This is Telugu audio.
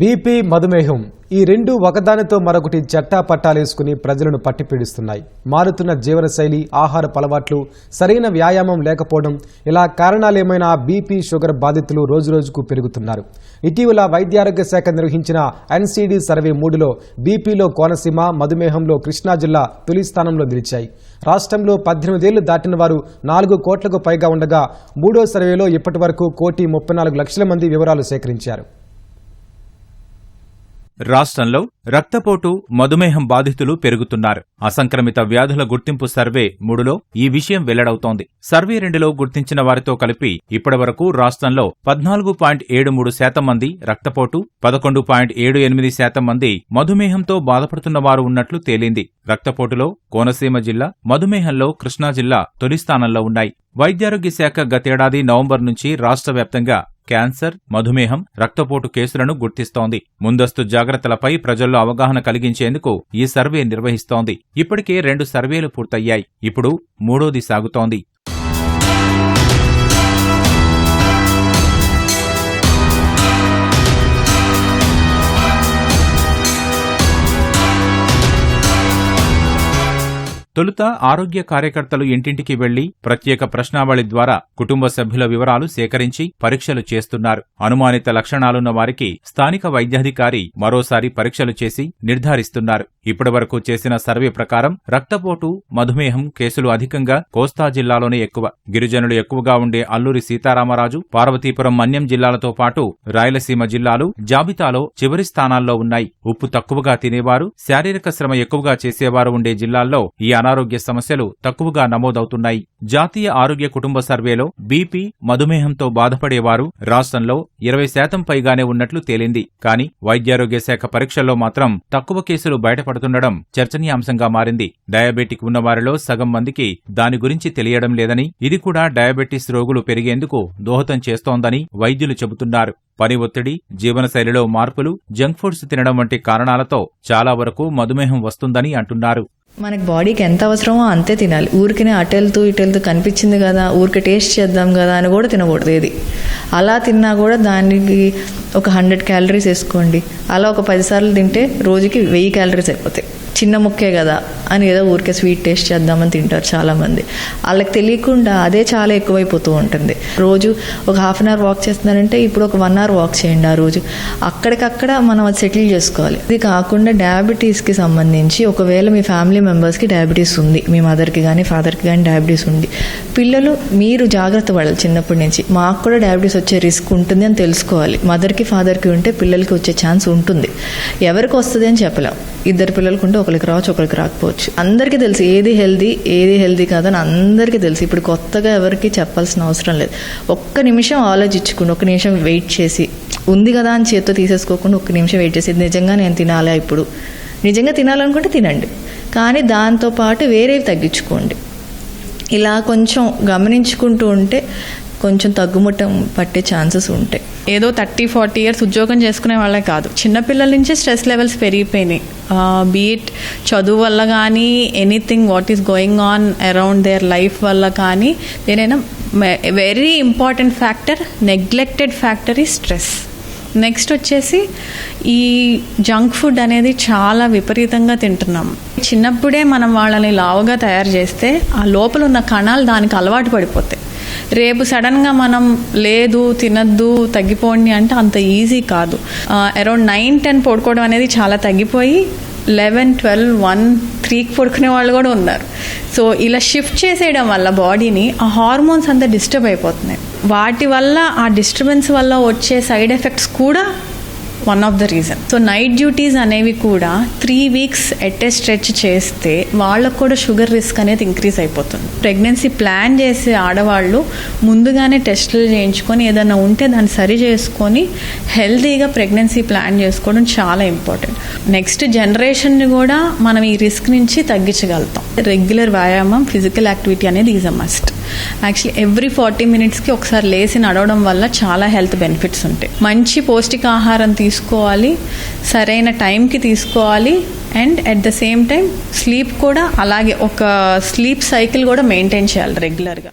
బీపీ మధుమేహం ఈ రెండు ఒకదానితో మరొకటి చట్టా పట్టాలేసుకుని ప్రజలను పట్టిపీడిస్తున్నాయి మారుతున్న జీవనశైలి ఆహార అలవాట్లు సరైన వ్యాయామం లేకపోవడం ఇలా కారణాలేమైనా బీపీ షుగర్ బాధితులు రోజురోజుకు పెరుగుతున్నారు. ఇటీవల వైద్యారోగ్య శాఖ నిర్వహించిన ఎన్సీడీ సర్వే మూడులో బీపీలో కోనసీమ మధుమేహంలో కృష్ణా జిల్లా తొలి స్థానంలో నిలిచాయి. రాష్ట్రంలో పద్దెనిమిదేళ్ళు దాటిన వారు నాలుగు కోట్లకు పైగా ఉండగా మూడో సర్వేలో ఇప్పటి వరకు కోటి ముప్పై నాలుగు లక్షల మంది వివరాలు సేకరించారు. రాష్ట్రంలో రక్తపోటు మధుమేహం బాధితులు పెరుగుతున్నారు. అసంక్రమిత వ్యాధుల గుర్తింపు సర్వే మూడులో ఈ విషయం వెల్లడవుతోంది. సర్వే రెండులో గుర్తించిన వారితో కలిపి ఇప్పటివరకు రాష్ట్రంలో పద్నాలుగు పాయింట్ ఏడు మూడు శాతం మంది రక్తపోటు పదకొండు పాయింట్ ఏడు ఎనిమిది శాతం మంది మధుమేహంతో బాధపడుతున్న వారు ఉన్నట్లు తేలింది. రక్తపోటులో కోనసీమ జిల్లా మధుమేహంలో కృష్ణా జిల్లా తొలి స్థానంలో ఉన్నాయి. వైద్యారోగ్య శాఖ గతేడాది నవంబర్ నుంచి రాష్ట్ర వ్యాప్తంగా క్యాన్సర్ మధుమేహం రక్తపోటు కేసులను గుర్తిస్తోంది. ముందస్తు జాగ్రత్తలపై ప్రజల్లో అవగాహన కలిగించేందుకు ఈ సర్వే నిర్వహిస్తోంది. ఇప్పటికే రెండు సర్వేలు పూర్తయ్యాయి. ఇప్పుడు మూడోది సాగుతోంది. తొలుత ఆరోగ్య కార్యకర్తలు ఇంటింటికి వెళ్ళి ప్రత్యేక ప్రశ్నావళి ద్వారా కుటుంబ సభ్యుల వివరాలు సేకరించి పరీక్షలు చేస్తున్నారు. అనుమానిత లక్షణాలున్న వారికి స్థానిక వైద్యాధికారి మరోసారి పరీక్షలు చేసి నిర్ధారిస్తున్నారు. ఇప్పటివరకు చేసిన సర్వే ప్రకారం రక్తపోటు మధుమేహం కేసులు అధికంగా కోస్తా జిల్లాలోనే ఎక్కువ. గిరిజనులు ఎక్కువగా ఉండే అల్లూరి సీతారామరాజు పార్వతీపురం మన్యం జిల్లాలతో పాటు రాయలసీమ జిల్లాలు జాబితాలో చివరి స్థానాల్లో ఉన్నాయి. ఉప్పు తక్కువగా తినేవారు శారీరక శ్రమ ఎక్కువగా చేసేవారు ఉండే జిల్లాల్లో ఈ అనారోగ్య సమస్యలు తక్కువగా నమోదవుతున్నాయి. జాతీయ ఆరోగ్య కుటుంబ సర్వేలో బీపీ మధుమేహంతో బాధపడేవారు రాష్ట్రంలో ఇరవై శాతం పైగానే ఉన్నట్లు తేలింది. కానీ వైద్యారోగ్య శాఖ పరీక్షల్లో మాత్రం తక్కువ కేసులు బయటపడుతుండడం చర్చనీయాంశంగా మారింది. డయాబెటిక్ ఉన్నవారిలో సగం మందికి దాని గురించి తెలియడం లేదని ఇది కూడా డయాబెటిస్ రోగులు పెరిగేందుకు దోహదం చేస్తోందని వైద్యులు చెబుతున్నారు. పని ఒత్తిడి జీవనశైలిలో మార్పులు జంక్ ఫుడ్స్ తినడం వంటి కారణాలతో చాలా వరకు మధుమేహం వస్తుందని అంటున్నారు. మనకి బాడీకి ఎంత అవసరమో అంతే తినాలి. ఊరికినే అటెళ్తూ ఇటెళ్తూ కనిపించింది కదా ఊరికి టేస్ట్ చేద్దాం కదా అని కూడా తినకూడదు ఏది. అలా తిన్నా కూడా దానికి ఒక హండ్రెడ్ క్యాలరీస్ వేసుకోండి. అలా ఒక పదిసార్లు తింటే రోజుకి వెయ్యి క్యాలరీస్ అయిపోతాయి. చిన్న ముక్కే కదా అని ఏదో ఊరికే స్వీట్ టేస్ట్ చేద్దామని తింటారు చాలామంది. వాళ్ళకి తెలియకుండా అదే చాలా ఎక్కువైపోతూ ఉంటుంది. రోజు ఒక హాఫ్ అన్ అవర్ వాక్ చేస్తున్నారంటే ఇప్పుడు ఒక వన్ అవర్ వాక్ చేయండి ఆ రోజు. అక్కడికక్కడ మనం అది సెటిల్ చేసుకోవాలి. ఇది కాకుండా డయాబెటీస్కి సంబంధించి ఒకవేళ మీ ఫ్యామిలీ మెంబర్స్కి డయాబెటీస్ ఉంది మీ మదర్కి కానీ ఫాదర్కి కానీ డయాబెటీస్ ఉంది పిల్లలు మీరు జాగ్రత్త పడాలి చిన్నప్పటి నుంచి. మాకు కూడా డయాబెటీస్ వచ్చే రిస్క్ ఉంటుంది అని తెలుసుకోవాలి. మదర్కి ఫాదర్కి ఉంటే పిల్లలకి వచ్చే ఛాన్స్ ఉంటుంది. ఎవరికి వస్తుంది అని చెప్పలేం. ఇద్దరు పిల్లలకు ఉంటే ఒకరికి రావచ్చు ఒకరికి రాకపోవచ్చు. అందరికీ తెలుసు. ఏది హెల్దీ ఏది హెల్దీ కాదని అందరికీ తెలుసు. ఇప్పుడు కొత్తగా ఎవరికి చెప్పాల్సిన అవసరం లేదు. ఒక్క నిమిషం ఆలోచించుకుని ఒక నిమిషం వెయిట్ చేసి. ఉంది కదా అని చేత్తో తీసేసుకోకుండా ఒక్క నిమిషం వెయిట్ చేసి. నిజంగా నేను తినాలా ఇప్పుడు? నిజంగా తినాలనుకుంటే తినండి. కానీ దాంతోపాటు వేరేవి తగ్గించుకోండి. ఇలా కొంచెం గమనించుకుంటూ ఉంటే కొంచెం తగ్గుముట్టం పట్టే ఛాన్సెస్ ఉంటాయి ఏదో థర్టీ ఫార్టీ ఇయర్స్ ఉద్యోగం చేసుకునే వాళ్ళే కాదు. చిన్నపిల్లల నుంచే స్ట్రెస్ లెవెల్స్ పెరిగిపోయినాయి. బీట్ చదువు వల్ల కానీ anything what is going on around there life వల్ల కానీ దేనైనా very important factor neglected factor ఈ స్ట్రెస్ నెక్స్ట్ వచ్చేసి ఈ జంక్ ఫుడ్ అనేది చాలా విపరీతంగా తింటున్నాం. చిన్నప్పుడే మనం వాళ్ళని లావుగా తయారు చేస్తే ఆ లోపల ఉన్న కణాలు దానికి అలవాటు పడిపోతాయి. రేపు సడన్గా మనం లేదు తినద్దు తగ్గిపోండి అంటే అంత ఈజీ కాదు. అరౌండ్ నైన్ టెన్ పడుకోవడం అనేది చాలా తగ్గిపోయి లెవెన్ ట్వెల్వ్ వన్ క్రీక్ పడుకునే వాళ్ళు కూడా ఉన్నారు. సో ఇలా షిఫ్ట్ చేసేయడం వల్ల బాడీని ఆ హార్మోన్స్ అంతా డిస్టర్బ్ అయిపోతున్నాయి. వాటి వల్ల ఆ డిస్టర్బెన్స్ వల్ల వచ్చే సైడ్ ఎఫెక్ట్స్ కూడా one of the reason so night duties అనేవి కూడా three weeks at a stretch చేస్తే వాళ్ళకు కూడా షుగర్ రిస్క్ అనేది ఇంక్రీజ్ అయిపోతుంది. ప్రెగ్నెన్సీ ప్లాన్ చేసే ఆడవాళ్ళు ముందుగానే టెస్టులు చేయించుకొని ఏదైనా ఉంటే దాన్ని సరి చేసుకొని హెల్తీగా ప్రెగ్నెన్సీ ప్లాన్ చేసుకోవడం చాలా ఇంపార్టెంట్ నెక్స్ట్ జనరేషన్ని కూడా మనం ఈ రిస్క్ నుంచి తగ్గించగలుగుతాం. రెగ్యులర్ వ్యాయామం ఫిజికల్ యాక్టివిటీ అనేది is a must actually every forty మినిట్స్కి ఒకసారి లేచి నడవడం వల్ల చాలా హెల్త్ బెనిఫిట్స్ ఉంటాయి. మంచి పౌష్టికాహారం తీసుకోవాలి సరైన టైంకి తీసుకోవాలి and at the same time sleep కూడా అలాగే ఒక స్లీప్ సైకిల్ కూడా మెయింటైన్ చేయాలి రెగ్యులర్గా